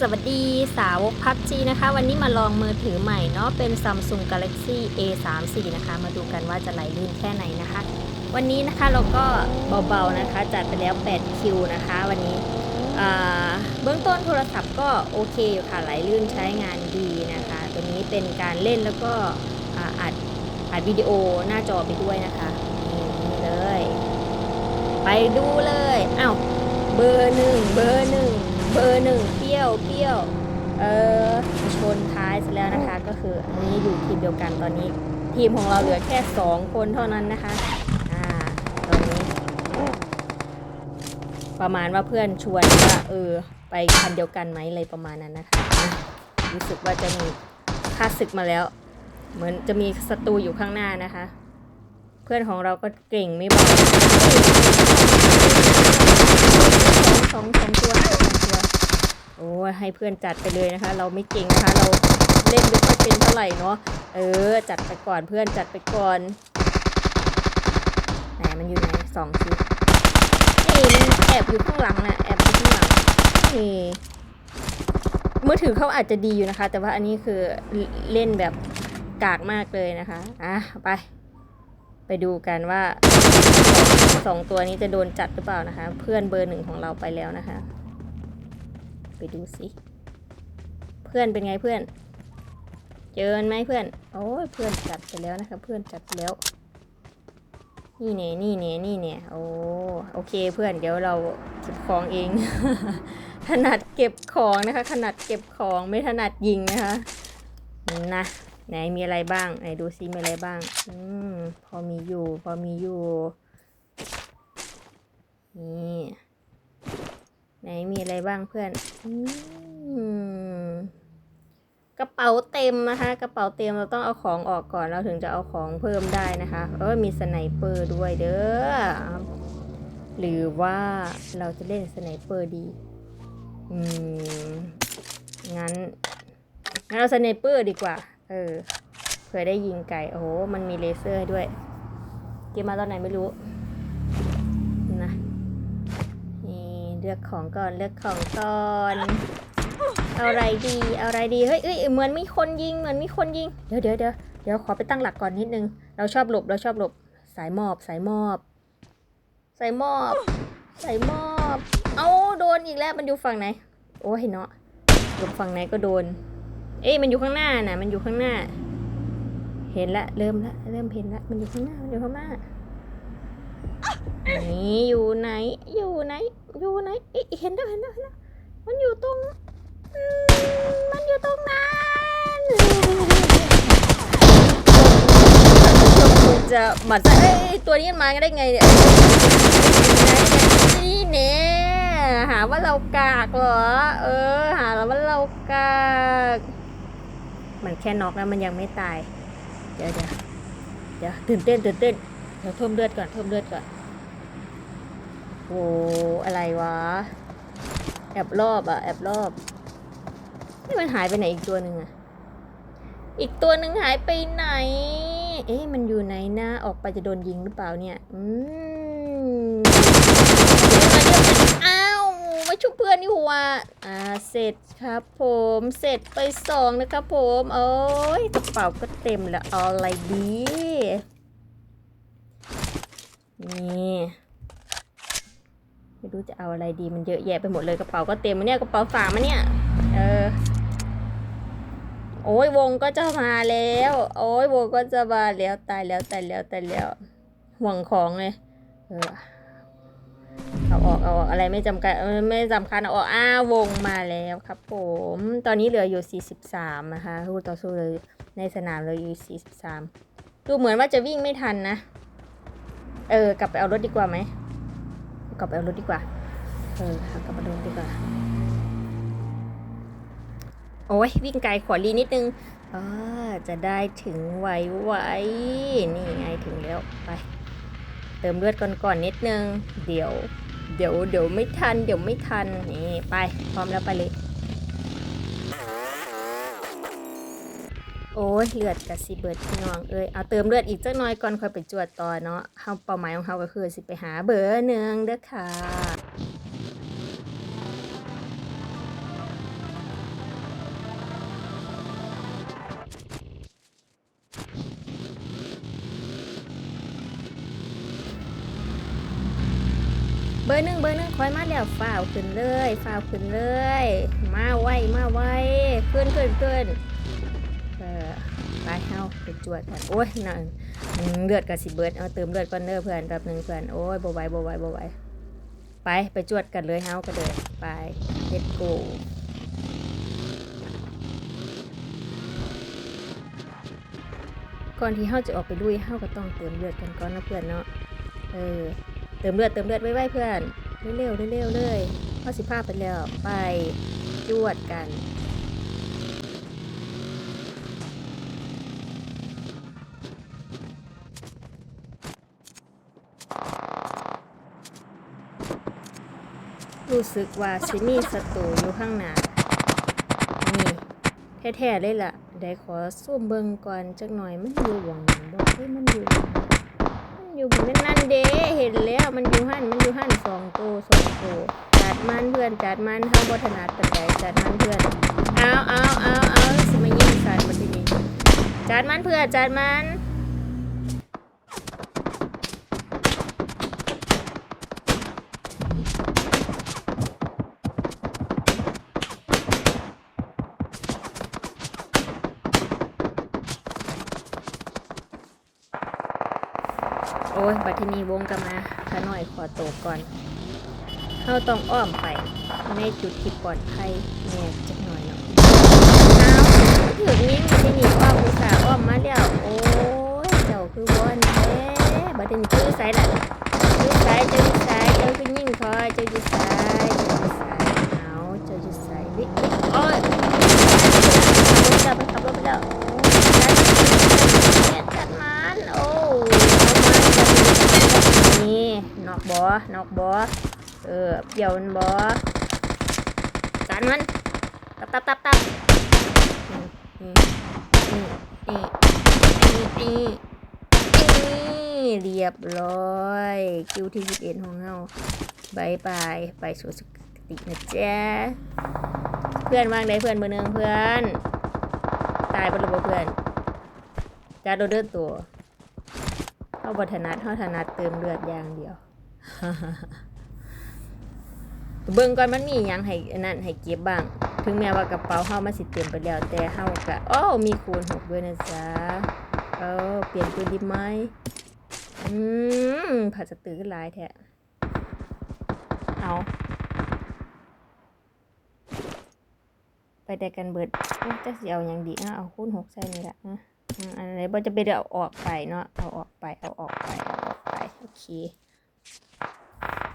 สวัสดีสาวกพับจีนะคะ วันนี้มาลองมือถือใหม่เนาะเป็น Samsung Galaxy A34 นะคะ มาดูกันว่าจะไหลลื่นแค่ไหนนะคะ วันนี้นะคะเราก็เบาๆนะคะ จัดไปแล้ว8คิวนะคะ วันนี้เบื้องต้นโทรศัพท์ก็โอเคอยู่ค่ะไหลลื่นใช้งานดีนะคะ ตัวนี้เป็นการเล่นแล้วก็อ,อัดอัดวิดีโอหน้าจอไปด้วยนะคะนี่เลย ไปดูเลยอ้าวเบอร์หนึ่งเบอร์หนึ่ง เบอร์หนึ่งเปรี้ยวเปรี้ยว เออมาชนท้ายซะแล้วนะคะ ก็คืออันนี้อยู่ทีมเดียวกันตอนนี้ ทีมของเราเหลือแค่ 2 คนเท่านั้นนะคะ อ่าตอนนี้ ประมาณว่าเพื่อนชวนว่าเออ ไปคันเดียวกันไหมอะไรประมาณนั้นนะคะอะรู้สึกว่าจะมีค่าศึกมาแล้ว เหมือนจะมีศัตรูอยู่ข้างหน้านะคะ เพื่อนของเราก็เก่งไม่เบาสองสองตัวสองตัวโอ้ย ให้เพื่อนจัดไปเลยนะคะ เราไม่เก่งนะคะ เราเล่นไม่ค่อยเป็นเท่าไหร่เนาะเออ จัดไปก่อนเพื่อนจัดไปก่อนไหนมันอยู่ไหนสองทีนี่มันแอบอยู่ข้างหลังนะแอบอยู่ข้างหลังนี่มือถือเขาอาจจะดีอยู่นะคะ แต่ว่าอันนี้คือเล่นแบบกากมากเลยนะคะอะไป ไปดูกันว่าสองตัวนี้จะโดนจัดหรือเปล่านะคะ เพื่อนเบอร์หนึ่งของเราไปแล้วนะคะ ดูสิ เพื่อนเป็นไงเพื่อน เจอไหมเพื่อน โอ้ยเพื่อนจัดไปแล้วนะคะเพื่อนจัดแล้ว นี่เนี่ยนี่เนี่ยนี่เนี่ยโอ้โอเคเพื่อนเดี๋ยวเราเก็บของเอง ถนัดเก็บของนะคะถนัดเก็บของไม่ถนัดยิงนะคะนะไหนมีอะไรบ้างไหนดูซิมีอะไรบ้าง อืมพอมีอยู่ พอมีอยู่นี่ ไหนมีอะไรบ้างเพื่อนอกระเป๋าเต็มนะคะ กระเป๋าเต็มเราต้องเอาของออกก่อนเราถึงจะเอาของเพิ่มได้นะคะเออมีสไนเปอร์ด้วยเด้อหรือว่าเราจะเล่นสไนเปอร์ดี อืม งั้น งั้นเราสไนเปอร์ดีกว่า เออ เผื่อได้ยิงไก่ โอ้โห มันมีเลเซอร์ด้วย เกมมาตอนไหนไม่รู้ เลือกของก่อนเลือกของก่อนเอาอะไรดีเอาอะไรดีเฮ้ยเอ้ยเหมือนมีคนยิงเหมือนมีคนยิงเดี๋ยวเดี๋ยวเดี๋ยวเดี๋ยวขอไปตั้งหลักก่อนนิดนึง เราชอบหลบเราชอบหลบสายมอบสายมอบสายมอบสายมอบ เอาโดนอีกแล้วมันอยู่ฝั่งไหน โอ้ยเนาะหลบฝั่งไหนก็โดน เอ้ยมันอยู่ข้างหน้าน่ะมันอยู่ข้างหน้า เห็นละเริ่มละเริ่มเห็นละมันอยู่ข้างหน้ามันอยู่ข้างหน้านี่อยู่ไหนอยู่ไหนอยู่ เห็นแล้วเห็นแล้วเห็นแล้วมันอยู่ตรงมันอยู่ตรงนั้นจะหมัดซะเอ้ยตัวนี้มาได้ไงเนี่ยนี่เนี่ยหาว่าเรากากเหรอ เออ หาวว่าเรากาก มันแค่น็อกแล้วมันยังไม่ตาย เดี๋ยวเดี๋ยวเดี๋ยวตื่นเต้นตื่นเต้นเดี๋ยวเพิ่มเลือดก่อนเพิ่มเลือดก่อนโอ้อะไรวะ แอบรอบอะแอบรอบนี่มันหายไปไหนอีกตัวหนึ่งอะอีกตัวหนึ่งหายไปไหน เอ๊ะมันอยู่ไหนนะ ออกไปจะโดนยิงหรือเปล่าเนี่ย อืมอ้าวไม่ชุบเพื่อนนี่หัวอ่าเสร็จครับผม เสร็จไปสองนะครับผม โอ้ยกระเป๋าก็เต็มแล้วเอาอะไรดีนี่ ไม่รู้จะเอาอะไรดีมันเยอะแยะไปหมดเลยกระเป๋าก็เต็มมาเนี่ยกระเป๋าฝากมาเนี่ย เออ โอ้ยวงก็จะมาแล้ว โอ้ยวงก็จะมาแล้วตายแล้วตายแล้วตายแล้วห่วงของเลยเออเอาออกเอาออกอะไรไม่จำกัดไม่สำคัญเอาออกอ้าวงมาแล้วครับ ผม ตอนนี้เหลืออยู่ 43 นะคะคู่ต่อสู้เลยในสนามเลยอยู่ 43 ดูเหมือนว่าจะวิ่งไม่ทันนะ เออกลับไปเอารถดีกว่าไหม กลับไปเอารถดีกว่า เออกลับมาดูดีกว่า โอ้ยวิ่งไกลขอรีนิดนึงอ่าจะได้ถึงไวไวๆนี่ไงถึงแล้วไป เติมเลือดก่อนก่อนๆนิดนึง เดี๋ยว เดี๋ยวเดี๋ยวไม่ทัน เดี๋ยวไม่ทันนี่ไปพร้อมแล้วไปเลย โอ้ยเลือดกะสิเบิดพี่น้องเอ้ยเอาเติมเลือดอีกจักหน่อยก่อนค่อยไปจวดต่อเนาะเฮาเป้าหมายของเฮาก็คือสิไปหาเบอร์หนึ่งเด้อค่ะเบอร์หนึ่งเบอร์หนึ่งคอยมาแล้วฝ่าวขึ้นเลยฝ่าวขึ้นเลย มาไวมาไวขึ้นขึ้นขึ้นน ไปเฮาไปจวดกันโอ้ยนั่นเลือดกับสิเบิร์ดเอาเติมเลือดก่อนเด้อเพื่อนแป๊บหนึงเพื่อนโอ้ยบ่ไหวบ่ไหวบ่ไหวไปไปจวดกันเลยเฮาก็เลยไปเฮ็ดโกก่อนที่เฮาจะออกไปลุยเฮาก็ต้องเติมเลือดกันก่อนนะเพื่อนเนาะเออเติมเลือดเติมเลือดไว้ไว้เพื่อนเร็วๆเร็วๆเลยข้อสิบห้าไปแล้วไปจวดกัน รู้สึกว่าซิมีศัตรูอยู่ข้างหน้านี่แท้ๆเลยล่ะได้ขอซูมเบิงก่อนจักหน่อยมันอยู่หวังไหนบ่เฮ้ยมันอยู่มันอยู่บนนั่นเด้เห็นแล้วมันอยู่หันมันอยู่หันสองตัวสองตัวจัดมันเพื่อนจัดมันเฮาบ่ถนัดปานใดจัดมันเพื่อนเอาเอาเอาเอาสิมายิงสัตว์มาที่นี่จัดมันเพื่อนจัดมัน โอ้ยบัดทีนี้วงกลับมาขาหน่อยขอตกก่อนเข้าต้องอ้อมไปในจุดที่ปลอดภัยแน่จักหน่อยเนาะอ้าถึงนี้บัดทีนี้อ้อมอุตส่าห์อ้อมมาแล้วโอ้ยเจ้าคือบอลแท้บัดทีนี้คือไสล่ะคือสายเจ้าอยู่ไสเจ้าคือยิ่งคอยเจ้าคือสายไสเอาเจ้าอยู่ไสวิวิโอ้ยขับรถไปขับรถไปแล้วจัดมันโอ้นี่ นอกบอนอกบอเออเปี่ยวมันบอจัดมัน ตับตับตับตับนี่นี่นี่นี่นี่เรียบร้อย คิวที่สิบเอ็ดของเราบายบายไปสู่สุคตินะจ๊ะเพื่อนว่างได้เพื่อนเบอร์หนึ่งเพื่อน ตายไปหรือเปล่าเพื่อนจ้าโดนเดินตัวเข้าบัถนัดเข้าถนัดเติมเลือดอย่างเดียว เบิ่งก่อนมันมีหยังให้นนั่นให้เก็บบ้าง ถึงแม้ว่ากระเป๋าเฮามันสิเต็มไปแล้ว แต่เฮาก็อ้อมีคูณหกด้วยนะจ๊ะเออเปลี่ยนปืนดีไหมอืมผัดสตือขึ้นหลายแท้เอาไปแต่กันเบิดจะสิเอาหยังดีอะเอาคูณหกใส่นี่ละอะอืมอันไหนบ่จะไปเดี๋ยวเอาออกไปเนาะเอาออกไปเอาออกไปเอาออกไปโอเค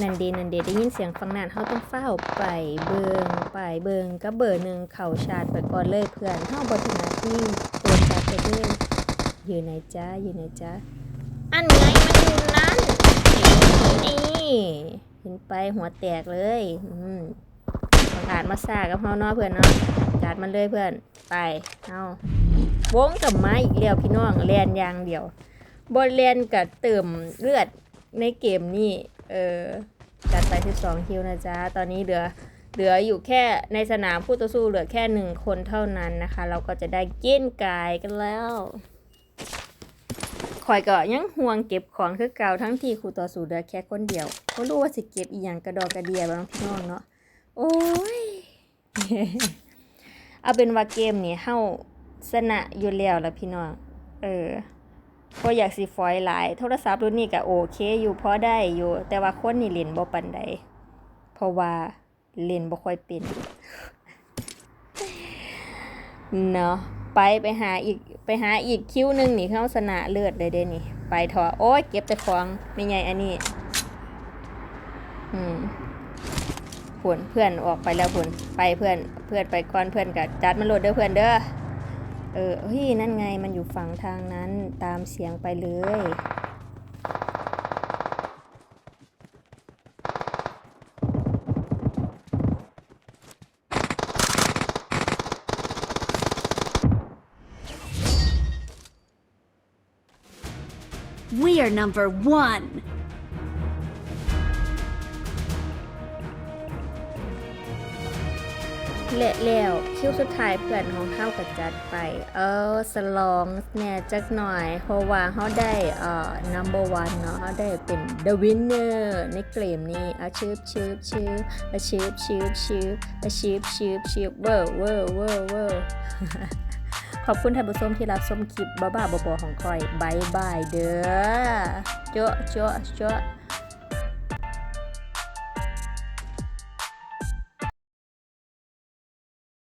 นันเดนันเดได้ยินเสียงฟังนั่นเขาต้องเฝ้าไปเบิงไปเบิงก็เบอร์หนึ่งเข่าชาร์จไปก่อนเลยเพื่อนเข้าบทนาที่ตัวชาร์จไปเลยอยู่ไหนจ้าอยู่ไหนจ้าอันไงมันอยู่นั้นนี่เห็นไปหัวแตกเลยอืมบังอาจมาซ่ากับเฮาเนาะเพื่อนเนาะจัดมันเลยเพื่อนไปเอาวงกับไม้อีกแล้วพี่น้องแลนยางเดียวบอลแลนกับเติมเลือด ในเกมนี่เออจัดไป 12 คิวนะจ๊ะ ตอนนี้เหลือเหลืออยู่แค่ในสนามผู้ต่อสู้เหลือแค่หนึ่งคนเท่านั้นนะคะ เราก็จะได้เก้นกายกันแล้วคอยก็ยังห่วงเก็บของคือเก่าทั้งที่ครูต่อสู้เหลือแค่คนเดียวก็รู้ว่าสิเก็บอีหยังกระดอกกระเดียบ้างพี่น้องเนาะโอ้ยเอาเป็นว่าเกมนี้เฮาชนะอยู่แล้วละพี่น้องเออ ก็อยากสิฟอยหลาย โทรศัพท์รุ่นนี้ก็โอเค อยู่พอได้อยู่ แต่ว่าคนนี่เล่นบ่ปานใดเพราะว่าเล่นบ่ค่อยเป็นเนาะไปไปหาอีกไปหาอีกคิวหนึงนี่เข้าสนะเลือดเลยเด้นี่ ไปถอโอ้ยเก็บแต่ของไม่ใหญ่อันนี้ อืมผนเพื่อนออกไปแล้วผนไปเพื่อนเพื่อนไปก่อนเพื่อนกับจัดมันโหลดเด้อเพื่อนเด้อ เออเฮ้ยนั่นไงมันอยู่ฝั่งทางนั้นตามเสียงไปเลย We are number one. เละแล้วคิวสุดท้ายเพื่อนของเฮาก็จัดไป เออสลองแน่จักหน่อยเพราะว่าเฮาได้เอ่อ number one เนาะเฮาได้เป็น the winner ในเกมนี้อาชืบชืบชืบเอาชืบชืบชืบเอาชืบชืบชืบเวอร์เวอร์เวอร์เวอร์ขอบคุณท่านผู้ชมที่รับชมคลิปบ้าๆบอๆของคอยบายบายเด้อเจ้าเจ้าเจ้า